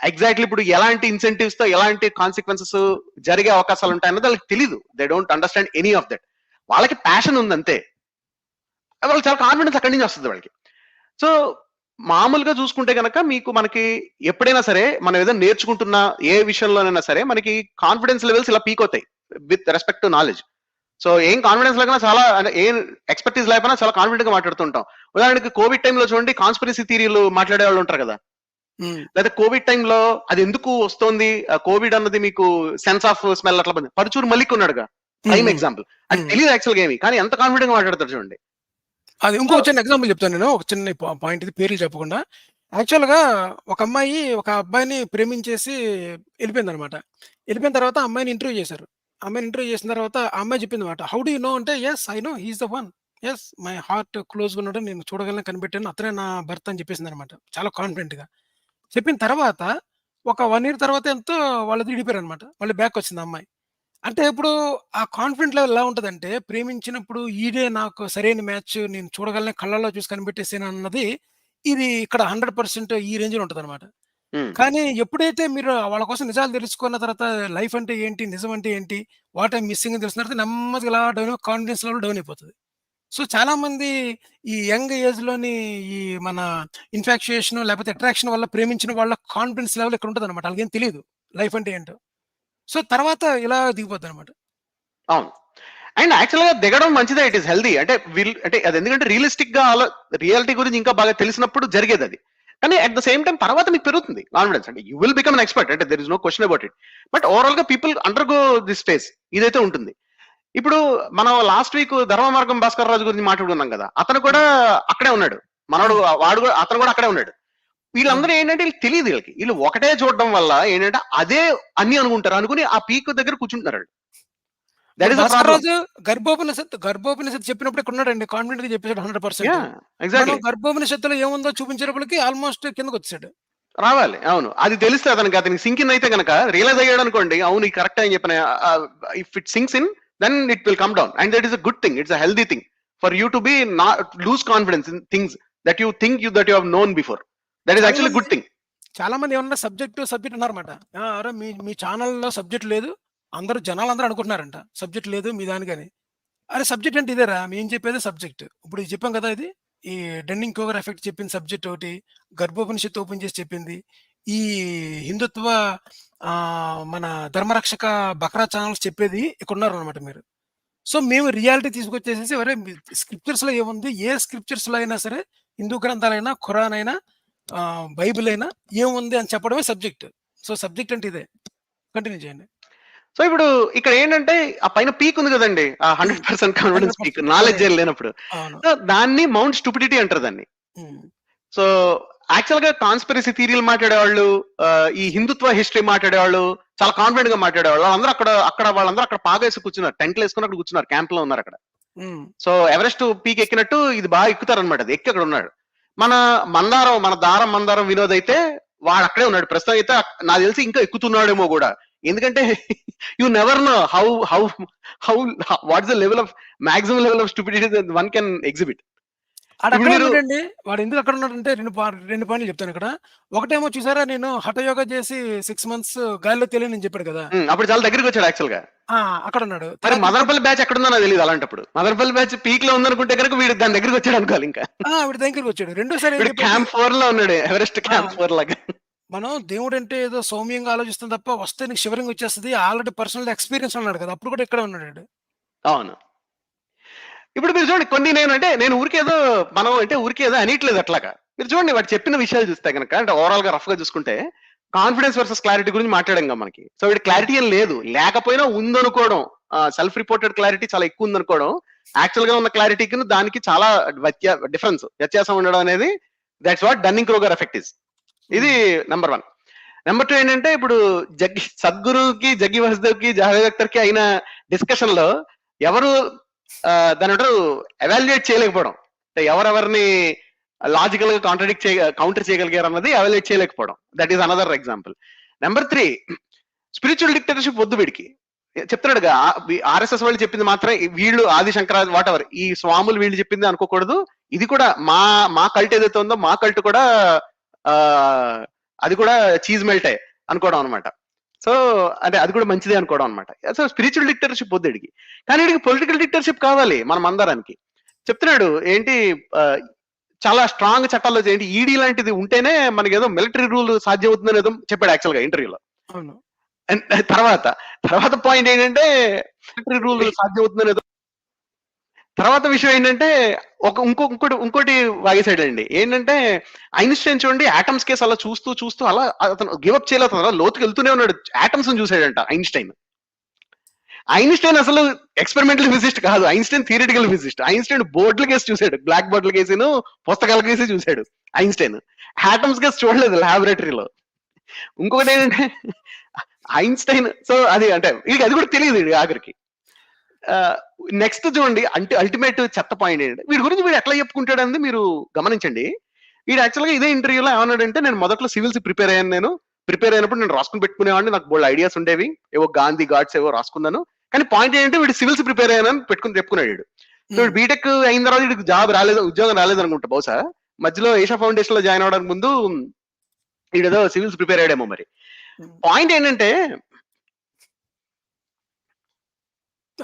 ఎగ్జాక్ట్లీ ఇప్పుడు ఎలాంటి ఇన్సెంటివ్స్తో ఎలాంటి కాన్సిక్వెన్సెస్ జరిగే అవకాశాలు ఉంటాయన్నది వాళ్ళకి తెలియదు they don't understand any of that వాళ్ళకి ప్యాషన్ ఉంది అంతే వాళ్ళకి చాలా కాన్ఫిడెన్స్ అక్కడి నుంచి వస్తుంది వాళ్ళకి. సో మామూలుగా చూసుకుంటే కనుక మీకు మనకి ఎప్పుడైనా సరే మనం ఏదో నేర్చుకుంటున్న ఏ విషయంలోనైనా సరే మనకి కాన్ఫిడెన్స్ లెవెల్స్ ఇలా పీక్ అవుతాయి with respect to knowledge so ఏం కాన్ఫిడెన్స్ లేకపోయినా చాలా అంటే ఏం ఎక్స్పర్టీస్ లేకపోయినా చాలా కాన్ఫిడెంట్గా మాట్లాడుతుంటాం. ఉదాహరణకి కోవిడ్ టైంలో చూడండి కాన్స్పిరసీ థీరీలు మాట్లాడే వాళ్ళు ఉంటారు కదా. లేదా కోవిడ్ టైంలో అది ఎందుకు వస్తోంది? కోవిడ్ అన్నది మీకు సెన్స్ ఆఫ్ స్మెల్ అట్లా పోయింది. పరుచూరు మల్లిక్ ఉన్నాడుగా. ప్రైమ్ ఉమ్. ఎగ్జాంపుల్ అది ఉమ్. తెలియదు యాక్చువల్గా ఏమి. కానీ ఎంత కాన్ఫిడెంట్గా మాట్లాడతారు చూడండి. అది ఇంకో చిన్న ఎగ్జాంపుల్ చెప్తాను నేను. ఒక చిన్న పాయింట్ ఇది పేర్లు చెప్పకుండా. యాక్చువల్గా ఒక అమ్మాయి ఒక అబ్బాయిని ప్రేమించేసి వెళ్ళిపోయింది అనమాట వెళ్ళిపోయిన తర్వాత అమ్మాయిని ఇంటర్వ్యూ చేశారు. అమ్మాయిని ఇంటర్వ్యూ చేసిన తర్వాత అమ్మాయి చెప్పింది అనమాట హౌ డూ నో అంటే yes I know he's the one yes my heart క్లోజ్గా ఉన్నాడు నేను చూడగలను కనిపెట్టాను. అతనే నా భర్త అని చెప్పేసింది అనమాట చాలా కాన్ఫిడెంట్గా. చెప్పిన తర్వాత ఒక వన్ ఇయర్ తర్వాత ఎంతో వాళ్ళది విడిపోయారు అనమాట మళ్ళీ బ్యాక్ వచ్చింది అమ్మాయి. అంటే ఇప్పుడు ఆ కాన్ఫిడెంట్ లెవెల్ ఎలా ఉంటదంటే ప్రేమించినప్పుడు ఈడే నాకు సరైన మ్యాచ్ నేను చూడగలను కళ్ళల్లో చూసి కనిపెట్టేసాను అన్నది ఇది ఇక్కడ హండ్రెడ్ పర్సెంట్ ఈ రేంజ్లో ఉంటది అనమాట. కానీ ఎప్పుడైతే మీరు వాళ్ళ కోసం నిజాలు తెలుసుకున్న తర్వాత లైఫ్ అంటే ఏంటి నిజం అంటే ఏంటి వాట్ ఐ మిస్సింగ్ అని తెలిసిన తర్వాత నెమ్మదిగా ఇలా డౌన్ కాన్ఫిడెన్స్ లెవెల్ డౌన్ అయిపోతుంది. సో చాలా మంది ఈ యంగ్ ఏజ్లోని ఈ మన ఇన్ఫాక్చుయేషన్ లేకపోతే అట్రాక్షన్ వల్ల ప్రేమించిన వాళ్ళ కాన్ఫిడెన్స్ లెవెల్ ఇక్కడ ఉంటుంది అనమాట వాళ్ళకేం తెలియదు లైఫ్ అంటే ఏంటో. సో తర్వాత ఇలా దిగిపోద్ది అనమాట అవును. అండ్ యాక్చువల్గా దిగడం మంచిదే. ఇట్ ఇస్ హెల్దీ అంటే విల్ అంటే అది ఎందుకంటే రియలిస్టిక్గా రియాలిటీ గురించి ఇంకా బాగా తెలిసినప్పుడు జరిగేది అది. కానీ అట్ ద సేమ్ టైం తర్వాత మీకు పెరుగుతుంది కాన్ఫిడెన్స్. అంటే you will become an expert. అంటే there is no question about it but ఓవరాల్గా people undergo this phase. ఇదైతే ఉంటుంది. ఇప్పుడు మనం లాస్ట్ వీక్ ధర్మ మార్గం భాస్కర్ రాజు గురించి మాట్లాడుకున్నాం కదా. అతను కూడా అక్కడే ఉన్నాడు. మనోడు వాడు కూడా అతను కూడా అక్కడే ఉన్నాడు. వీళ్ళందరూ ఏంటంటే వీళ్ళకి తెలియదు వీళ్ళకి. వీళ్ళు ఒకటే చూడడం వల్ల ఏంటంటే అదే అన్ని అనుకుంటారు అనుకుని ఆ పీక్ దగ్గర కూర్చుంటున్నారు దట్ ఇస్ భాస్కర్ రాజు గర్భోపనిషత్తు గర్భోపనిషత్తు చెప్పినప్పుడు ఇక్కడ ఉన్నాడండి. కాన్ఫిడెంట్గా చెప్పేసాడు హండ్రెడ్ పర్సెంట్ గర్భోపనిషత్తులో ఏముందో చూపించేటప్పటికి ఆల్మోస్ట్ కిందకు వచ్చాడు రావాలి అవును. అది తెలిస్తే అతనికి. అతనికి సింక్ ఇన్ అయితే కనుక రియలైజ్ అయ్యాడు అనుకోండి అవును కరెక్ట్ అని చెప్పిన if it sinks in then it will come down and that is a good thing it's a healthy thing for you to be not lose confidence in things that you think you that you have known before that is actually good thing చాలా మంది ఏమన్నా subject subject అన్నారన్నమాట. అరే మీ మీ ఛానల్లో subject లేదు. అందరూ జనాలు అందరూ అనుకుంటున్నారంట. Subject లేదు మీ దానికని. అరే సబ్జెక్ట్ అంటే ఇదేరా? మేము చెప్పేది సబ్జెక్ట్ ఇప్పుడు చెప్పాం కదా ఇది? ఈ డెన్నింగ్ కోగర్ ఎఫెక్ట్ చెప్పిన సబ్జెక్ట్ ఒకటి గర్భోపనిషత్తు ఓపెన్ చేసి చెప్పింది. ఈ హిందుత్వ మన ధర్మరక్షక బక్రా ఛానల్స్ చెప్పేది ఇక్కడ ఉన్నారు అనమాట మీరు. సో మేము రియాలిటీ తీసుకొచ్చేసేసి అరే స్క్రిప్చర్స్లో ఏముంది? ఏ స్క్రిప్చర్స్లో అయినా సరే హిందూ గ్రంథాలైనా ఖురాన్ అయినా బైబిల్ అయినా ఏముంది అని చెప్పడమే సబ్జెక్ట్. సో సబ్జెక్ట్ అంటే ఇదే. కంటిన్యూ చేయండి. సో ఇప్పుడు ఇక్కడ ఏంటంటే ఆ పైన పీక్ ఉంది కదండి ఆ hundred percent confidence peak knowledge లేనప్పుడు. దాన్ని మౌంట్ స్టూపిడిటీ అంటారు దాన్ని. సో యాక్చువల్గా కాన్స్పిరసీ థీరీలు మాట్లాడేవాళ్ళు ఈ హిందుత్వ హిస్టరీ మాట్లాడేవాళ్ళు చాలా కాన్ఫిడెంట్గా మాట్లాడేవాళ్ళు. వాళ్ళందరూ అక్కడ అక్కడ వాళ్ళందరూ అక్కడ పాగేసి కూర్చున్నారు టెంట్లు వేసుకుని అక్కడ కూర్చున్నారు క్యాంప్లో ఉన్నారు అక్కడ. సో ఎవరెస్ట్ పీక్ ఎక్కినట్టు ఇది బాగా ఎక్కుతారు అనమాట ఎక్కి అక్కడ ఉన్నాడు. మన మందారం మన దారం మందారం వినోద్ అయితే వాడు అక్కడే ఉన్నాడు. ప్రస్తుతం అయితే నాకు తెలిసి ఇంకా ఎక్కుతున్నాడేమో కూడా. ఎందుకంటే you never know how how how what is the level of maximum level of stupidity one can exhibit అక్కడ ఉన్నాడండి వాడు ఎందుకు అక్కడ ఉన్నాడంటే రెండు రెండు పాయింట్లు చెప్తాను ఇక్కడ. ఒకటేమో చూసారా నేను హఠయోగా చేసి సిక్స్ మంత్స్ గాలిలో తెలియని నేను చెప్పాడు కదా. అప్పుడు చాలా దగ్గరికి వచ్చాడు యాక్చువల్గా. అక్కడ ఉన్నాడు. మరి మదనపల్లి బ్యాచ్ ఎక్కడ ఉందో నాకు తెలియదు అలాంటప్పుడు. మదనపల్లి బ్యాచ్ పీక్లో ఉందనుకుంటే కనుక వీడు దాని దగ్గరికి వచ్చాడు అనుకోవాలి ఇంకా. వీడి దగ్గరికి వచ్చాడు. రెండోసారి వీడు చెప్పాడు? క్యాంప్ ఫోర్లో ఉన్నాడు ఎవరెస్ట్ క్యాంప్. ఫోర్ లాగా. మనం దేవుడు అంటే ఏదో సౌమ్యంగా ఆలోచిస్తాం తప్ప వస్తే నీకు షివరింగ్ వచ్చేస్తుంది. ఆల్రెడీ పర్సనల్ ఎక్స్పీరియన్స్ అన్నాడు కదా. అప్పుడు కూడా ఇక్కడ ఉన్నాడు. అవును. ఇప్పుడు మీరు చూడండి కొన్ని నేను అంటే నేను ఊరికేదో మనం అంటే ఊరికేదో అనిట్లేదు అట్లాగా. మీరు చూడండి వాడు చెప్పిన విషయాలు చూస్తే కనుక అంటే ఓవరాల్గా రఫ్గా చూసుకుంటే కాన్ఫిడెన్స్ వర్సెస్ క్లారిటీ గురించి మాట్లాడాం కదా మనకి. సో వీడి క్లారిటీ ఏం లేదు. లేకపోయినా ఉందనుకోవడం సెల్ఫ్ రిపోర్టెడ్ క్లారిటీ చాలా ఎక్కువ ఉందనుకోవడం యాక్చువల్గా ఉన్న క్లారిటీకి దానికి చాలా వ్యత్యా డిఫరెన్స్ వ్యత్యాసం ఉండడం అనేది that's what Dunning Kruger effect is ఇది నెంబర్ వన్ నెంబర్ టూ ఏంటంటే ఇప్పుడు జగ్గి సద్గురుకి జగ్గి వసుదేవ్కి జావేద్ అఖ్తర్కి అయిన డిస్కషన్లో ఎవరు దాని అంటారు ఎవాల్యుయేట్ చేయలేకపోవడం. అంటే ఎవరెవరిని లాజికల్గా కాంట్రడిక్ట్ చేయ కౌంటర్ చేయగలిగారు అన్నది evaluate చేయలేకపోవడం. That is another example number three spiritual dictatorship వద్దు వీడికి. చెప్తున్నాడుగా ఆర్ఎస్ఎస్ వాళ్ళు చెప్పింది మాత్రం వీళ్ళు ఆది శంకర వాట్ ఎవర్ ఈ స్వాములు వీళ్ళు చెప్పింది అనుకోకూడదు. ఇది కూడా మా మా కల్ట్ ఏదైతే ఉందో మా కల్ట్ కూడా ఆ అది కూడా చీజ్ మెల్టే అనుకోవడం అనమాట సో అదే అది కూడా మంచిదే అనుకోవడం అనమాట సో స్పిరిచువల్ డిక్టర్షిప్ వద్దు వీడికి కానీ వీడికి పొలిటికల్ డిక్టర్షిప్ కావాలి మన అందరానికి. చెప్తున్నాడు ఏంటి చాలా స్ట్రాంగ్ చట్టాల్లో ఏంటి ఈడీ లాంటిది ఉంటేనే మనకి ఏదో మిలిటరీ రూల్ సాధ్యం అవుతుందని ఏదో చెప్పాడు యాక్చువల్గా ఇంటర్వ్యూలో తర్వాత తర్వాత పాయింట్ ఏంటంటే మిలిటరీ రూల్ సాధ్యం అవుతుందని ఏదో తర్వాత విషయం ఏంటంటే ఒక ఇంకో ఇంకోటి ఇంకోటి వాగేసాడు అండి. ఏంటంటే ఐన్స్టైన్ చూడండి ఆటమ్స్ కేసు అలా చూస్తూ చూస్తూ అలా అతను గివప్ చేయలేదు అలా లోతుకి వెళ్తూనే ఉన్నాడు. ఆటమ్స్ చూసాడంట ఐన్స్టైన్. ఐన్స్టైన్ అసలు ఎక్స్పెరిమెంటల్ ఫిజిస్ట్ కాదు. ఐన్స్టైన్ థియరిటికల్ ఫిజిస్ట్ ఐన్స్టైన్ బోర్డుల కేసు చూశాడు. బ్లాక్ బోర్డుల కేసును పుస్తకాల కేసు చూశాడు ఐన్స్టైన్. ఆటమ్స్ కేసు చూడలేదు లాబొరేటరీలో ఇంకొకటి ఏంటంటే ఐన్స్టైన్ సో అది అంటే ఇది అది కూడా తెలియదు ఆఖరికి. నెక్స్ట్ చూడండి అంటే అల్టిమేట్ చెత్త పాయింట్ ఏంటంటే వీడి గురించి వీడు ఎట్లా చెప్పుకుంటాడు అనేది మీరు గమనించండి. వీడు యాక్చువల్గా ఇదే ఇంటర్వ్యూలో ఏమన్నాడంటే నేను మొదట్లో సివిల్స్ ప్రిపేర్ అయ్యాను నేను. ప్రిపేర్ అయినప్పుడు నేను రాసుకుని పెట్టుకునేవాడిని. నాకు బోల్డ్ ఐడియాస్ ఉండేవి. ఏవో గాంధీ గాడ్స్ ఏవో రాసుకున్నాను. కానీ పాయింట్ ఏంటంటే వీడు సివిల్స్ ప్రిపేర్ అయ్యానని పెట్టుకుని చెప్పుకున్నాడు వీడు. బీటెక్ అయిన తర్వాత వీడికి జాబ్ రాలేదు ఉద్యోగం రాలేదు అనుకుంటా బహుశా. మధ్యలో ఏషా ఫౌండేషన్లో జాయిన్ అవడానికి ముందు వీడేదో సివిల్స్ ప్రిపేర్ అయ్యాడేమో మరి. పాయింట్ ఏంటంటే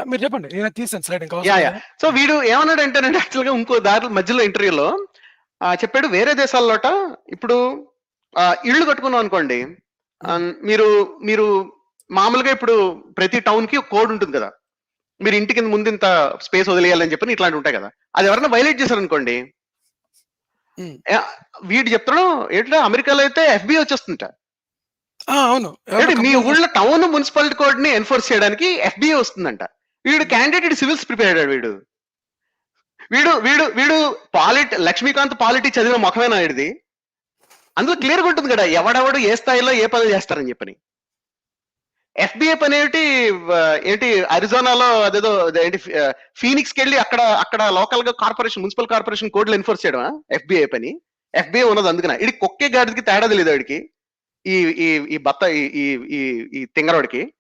మీరు చెప్పండి. నేను తీసాను స్లైడ్ ఇంకా? సో వీడు ఏమన్నాడంటే యాక్చువల్గా ఇంకో దారి మధ్యలో ఇంటర్వ్యూలో చెప్పాడు వేరే దేశాల్లోట ఇప్పుడు ఇళ్ళు కట్టుకున్నాం అనుకోండి. మీరు మీరు మామూలుగా ఇప్పుడు ప్రతి టౌన్కి కోడ్ ఉంటుంది కదా. మీరు ఇంటికి ముందు ఇంత స్పేస్ వదిలేయాలని చెప్పి ఇట్లాంటి ఉంటాయి కదా. అది ఎవరైనా వైలేట్ చేశారు అనుకోండి. వీడు చెప్తాడు ఏంటంటే అమెరికాలో అయితే ఎఫ్బిఐ వచ్చేస్తుంట. అవును. మీ ఊళ్ళో టౌన్ మున్సిపాలిటీ కోడ్ని ఎన్ఫోర్స్ చేయడానికి ఎఫ్బిఐ వస్తుందంట. వీడు క్యాండిడేట్ సివిల్స్ ప్రిపేర్ అయ్యాడు వీడు. వీడు వీడు వీడు పాలిట్ లక్ష్మీకాంత్ పాలిటీ చదివిన ముఖమేనా వీడిది. అందులో క్లియర్గా ఉంటుంది కదా ఎవడెవడు ఏ స్థాయిలో ఏ పనులు చేస్తారని చెప్పని. ఎఫ్బిఐ పని ఏంటి ఏంటి అరిజోనాలో అదేదో ఏంటి ఫీనిక్స్కి వెళ్ళి అక్కడ అక్కడ లోకల్గా కార్పొరేషన్ మున్సిపల్ కార్పొరేషన్ కోడ్లు ఎన్ఫోర్స్ చేయడం ఎఫ్బిఐ పని? ఎఫ్బిఐ ఉన్నది అందుకన. ఇది కొక్కే గాడికి తేడా తెలియదు వాడికి ఈ ఈ బత్త ఈ- ఈ ఈ ఈ తింగరోడికి.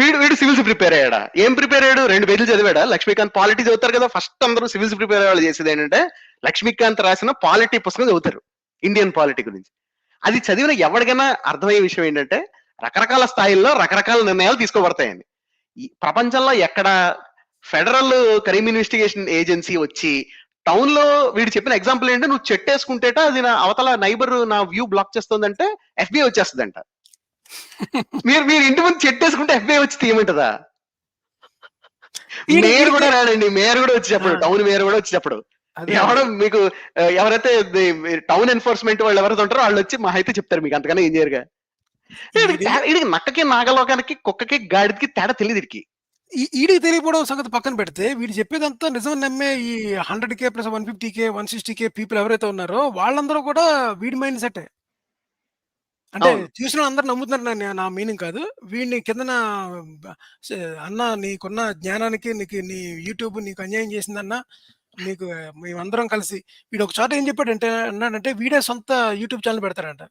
వీడు వీడు సివిల్స్ ప్రిపేర్ అయ్యాడా? ఏం ప్రిపేర్ అయ్యాడు? రెండు పేజీలు చదివాడా? లక్ష్మీకాంత్ పాలిటీ చదువుతారు కదా ఫస్ట్ అందరూ సివిల్స్ ప్రిపేర్ అయ్యే వాళ్ళు చేసేది ఏంటంటే లక్ష్మీకాంత్ రాసిన పాలిటీ పుస్తకం చదువుతారు ఇండియన్ పాలిటీ గురించి. అది చదివిన ఎవరికైనా అర్థమయ్యే విషయం ఏంటంటే రకరకాల స్థాయిల్లో రకరకాల నిర్ణయాలు తీసుకోబడతాయండి. ప్రపంచంలో ఎక్కడ ఫెడరల్ క్రైమ్ ఇన్వెస్టిగేషన్ ఏజెన్సీ వచ్చి టౌన్లో వీడు చెప్పిన ఎగ్జాంపుల్ ఏంటంటే నువ్వు చెట్టేసుకుంటేట అది నా అవతల నైబర్ నా వ్యూ బ్లాక్ చేస్తుందంటే ఎఫ్బిఐ వచ్చేస్తుందంట. మీరు మీరు ఇంటి ముందు చెట్టేసుకుంటే ఎఫ్బిఐ వచ్చి తీయమంటదా? మేయర్ కూడా రాడండి మేయర్ కూడా వచ్చి చెప్పడు. టౌన్ మేయర్ కూడా వచ్చి చెప్పడు ఎవడో మీకు ఎవరైతే టౌన్ ఎన్ఫోర్స్మెంట్ వాళ్ళు ఎవరైతే ఉంటారో వాళ్ళు వచ్చి మా అయితే చెప్తారు మీకు అంతకన్నా ఏం చేయరుగా. వీడికి నక్కకి నాగలోకానికి కుక్కకి గాడికి తేడా తెలియదు వీడికి ఈ- ఈడికి తెలియకపోవడం సంగతి పక్కన పెడితే వీడు చెప్పేదంతా నిజం నమ్మే ఈ hundred K plus one fifty K one sixty K people ఎవరైతే ఉన్నారో వాళ్ళందరూ కూడా వీడి మైండ్ సెట్. అంటే అవును. చూసిన అందరు నమ్ముతున్నారు నా- నా మీనింగ్ కాదు. వీడిని కిందన స- అన్న నీకున్న జ్ఞానానికి నీకు నీ యూట్యూబ్ నీకు అన్యాయం చేసిందన్న నీకు మేమందరం కలిసి వీడు ఒక చోట ఏం చెప్పాడంటే అన్నాడంటే వీడే సొంత యూట్యూబ్ ఛానల్ పెడతాడంట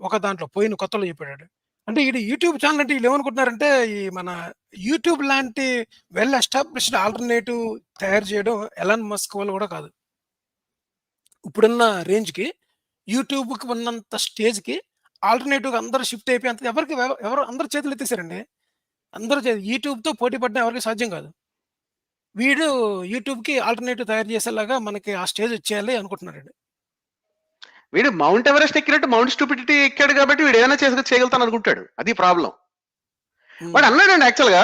ఒక దాంట్లో పోయిన కొత్తలో చెప్పాడు అంటే ఇది యూట్యూబ్ ఛానల్ అంటే వీళ్ళు ఏమనుకుంటున్నారంటే ఈ మన యూట్యూబ్ లాంటి వెల్ ఎస్టాబ్లిష్డ్ ఆల్టర్నేటివ్ తయారు చేయడం ఎలాన్ మస్క్ వల్ల కూడా కాదు. ఇప్పుడున్న రేంజ్కి యూట్యూబ్కి ఉన్నంత స్టేజ్కి ఆల్టర్నేటివ్ అందరూ షిఫ్ట్ అయిపోయి అంత ఎవరికి ఎవ- ఎవరు అందరు చేతులు ఎత్తేసారండి? అందరూ చే- యూట్యూబ్తో పోటీ పడడం ఎవరికి సాధ్యం కాదు. వీడు యూట్యూబ్కి ఆల్టర్నేటివ్ తయారు చేసేలాగా మనకి ఆ స్టేజ్ వచ్చేయాలి అనుకుంటున్నారండి వీడు మౌంట్ ఎవరెస్ట్ ఎక్కినట్టు మౌంట్ స్టూపిడిటీ ఎక్కాడు కాబట్టి వీడు ఏదైనా చేసి చేయగలుగుతాను అనుకుంటాడు అది ప్రాబ్లం. వాడు అన్నాడండి యాక్చువల్గా.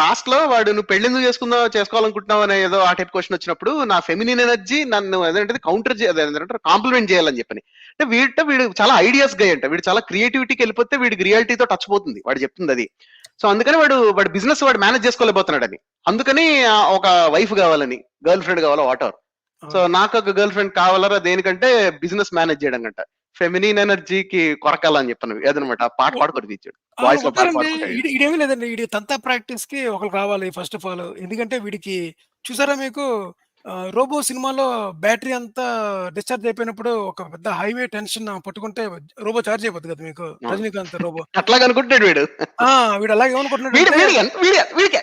లాస్ట్లో వాడు నువ్వు పెళ్ళి ఎందుకు చేసుకుందాం చేసుకోవాలనుకుంటున్నావు అనే ఏదో ఆ టైప్ క్వశ్చన్ వచ్చినప్పుడు నా ఫెమినిన్ ఎనర్జీ నన్ను అదేంటే కౌంటర్ ఏంటంటే కాంప్లిమెంట్ చేయాలని చెప్పని. అంటే వీడితో వీడు చాలా ఐడియాస్గా అంట. వీడు చాలా క్రియేటివిటీకి వెళ్ళిపోతే వీడికి రియాలిటీతో టచ్ పోతుంది. వాడు చెప్తుంది అది. సో అందుకని వాడు వాడు బిజినెస్ వాడు మేనేజ్ చేసుకోలేకపోతున్నాడు అని అందుకని ఒక వైఫ్ కావాలని గర్ల్ ఫ్రెండ్ కావాలా వాట్ ఎవర్ సో నాకు ఒక గర్ల్ ఫ్రెండ్ కావాలరా దేనికంటే బిజినెస్ మేనేజ్ చేయడం కంట ఫెమినిన్ ఎనర్జీకి కొరకాలని చెప్పాను. ఏదనమాట ఆ పాట పాడుకొని తీర్చాడు వాయిస్లో పాట ఇది ఇదేమీ లేదండి. వీడి తంతా ప్రాక్టీస్కి ఒకరు కావాలి ఫస్ట్ ఆఫ్ ఆల్ ఎందుకంటే వీడికి చూసారా మీకు? 'రోబో' సినిమాలో బ్యాటరీ అంతా డిశ్చార్జ్ అయిపోయినప్పుడు ఒక పెద్ద హైవే టెన్షన్ పట్టుకుంటే రోబో చార్జ్ అయిపోద్ది కదా మీకు. 'రజనీకాంత్' రోబో. (laughs) అట్లాగా అనుకుంటున్నాడు వీడు. వీడు అలాగే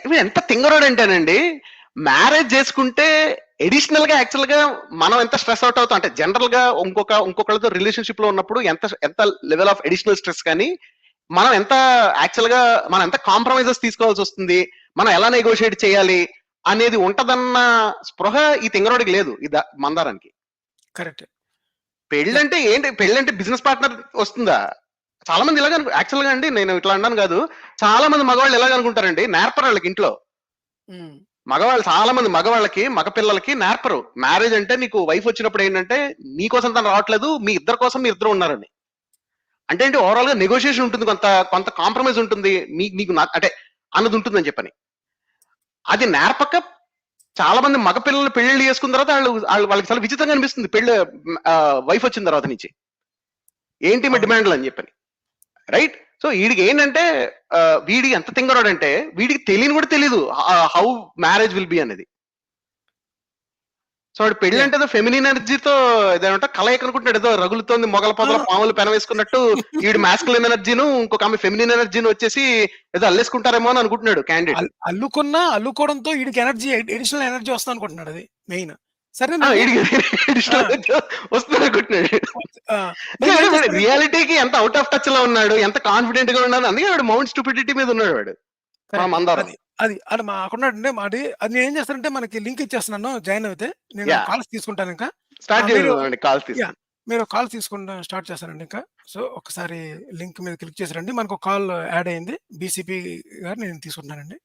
వీడు ఎంత తింగరోడు అంటేనండి మ్యారేజ్ చేసుకుంటే ఎడిషనల్గా యాక్చువల్గా మనం ఎంత స్ట్రెస్ అవుట్ అవుతాం? అంటే జనరల్గా ఇంకొక ఇంకొకరితో రిలేషన్షిప్లో ఉన్నప్పుడు ఎంత ఎంత లెవెల్ ఆఫ్ ఎడిషనల్ స్ట్రెస్ కానీ మనం ఎంత యాక్చువల్గా మనం ఎంత కాంప్రమైజెస్ తీసుకోవాల్సి వస్తుంది? మనం ఎలా నెగోషియేట్ చేయాలి? అనేది ఉంటదన్న స్పృహ ఈ తింగరోడికి లేదు ఈ మందారానికి. కరెక్ట్. పెళ్ళంటే ఏంటి? పెళ్ళంటే బిజినెస్ పార్ట్నర్ వస్తుందా? చాలా మంది ఇలాగ యాక్చువల్గా అండి నేను ఇట్లా అన్నాను కాదు. చాలా మంది మగవాళ్ళు ఎలాగ అనుకుంటారండి నేర్పరు వాళ్ళకి ఇంట్లో. మగవాళ్ళు చాలా మంది మగవాళ్ళకి మగ పిల్లలకి నేర్పరు. మ్యారేజ్ అంటే నీకు వైఫ్ వచ్చినప్పుడు ఏంటంటే నీ కోసం తను రావట్లేదు మీ ఇద్దరు కోసం మీ ఇద్దరు ఉన్నారని. అంటే ఏంటి ఓవరాల్గా నెగోషియేషన్ ఉంటుంది కొంత కొంత కాంప్రమైజ్ ఉంటుంది మీ నీకు అంటే అన్నది ఉంటుందని చెప్పని. అది నేర్పక చాలా మంది మగ పిల్లలు పెళ్ళి చేసుకున్న తర్వాత వాళ్ళు వాళ్ళు వాళ్ళకి చాలా విచిత్రంగా అనిపిస్తుంది పెళ్ళి వైఫ్ వచ్చిన తర్వాత నుంచి. ఏంటి మీ. డిమాండ్లు అని చెప్పని. రైట్? సో వీడికి ఏంటంటే వీడికి ఎంత తింగరాడు అంటే వీడికి తెలియని కూడా తెలియదు హౌ మ్యారేజ్ విల్ బి అనేది సో వాడు పెళ్ళి. అంటే ఏదో ఫెమినిన్ ఎనర్జీతో ఏదంటే కలయిక అనుకుంటున్నాడు ఏదో రగులుతోంది మొగల పొదల. పాములు పెన వేసుకున్నట్టు వీడు మాస్కులైన్ ఎనర్జీను ఇంకొక ఆమె ఫెమినిన్ ఎనర్జీని వచ్చేసి ఏదో అల్లేసుకుంటారేమో అని అనుకుంటున్నాడు క్యాండిడేట్ అల్ అల్లుకున్నా అల్లుకోవడంతో ఈడికి ఎనర్జీ ఎడిషనల్ ఎనర్జీ వస్తుంది అనుకుంటున్నాడు అది మెయిన్. సరే వస్తుంది అనుకుంటున్నాడు ఆ! నేను ఏం చేస్తానంటే రియాలిటీకి ఎంత అవుట్ ఆఫ్ టచ్లో ఉన్నాడు ఎంత కాన్ఫిడెంట్గా ఉన్నాడు అందుకే వాడు మౌంట్ స్టూపిడిటీ మీద ఉన్నాడు వాడు. మా కరెక్ట్. మందారం. అది అది మా అక్కడున్నాడండి మాది అది నేను ఏం చేస్తానంటే మనకి లింక్ ఇచ్చేస్తున్నాను జాయిన్ అయితే నేను. కాల్స్ తీసుకుంటాను ఇంకా. స్టార్ట్ చేయండి కాల్స్. మీరు కాల్ తీసుకుంటా స్టార్ట్ చేస్తారండి ఇంకా. సో ఒకసారి లింక్ మీద క్లిక్ చేసి రండి మనకు కాల్ యాడ్ అయింది బీసీపీ గారు నేను తీసుకుంటున్నానండి.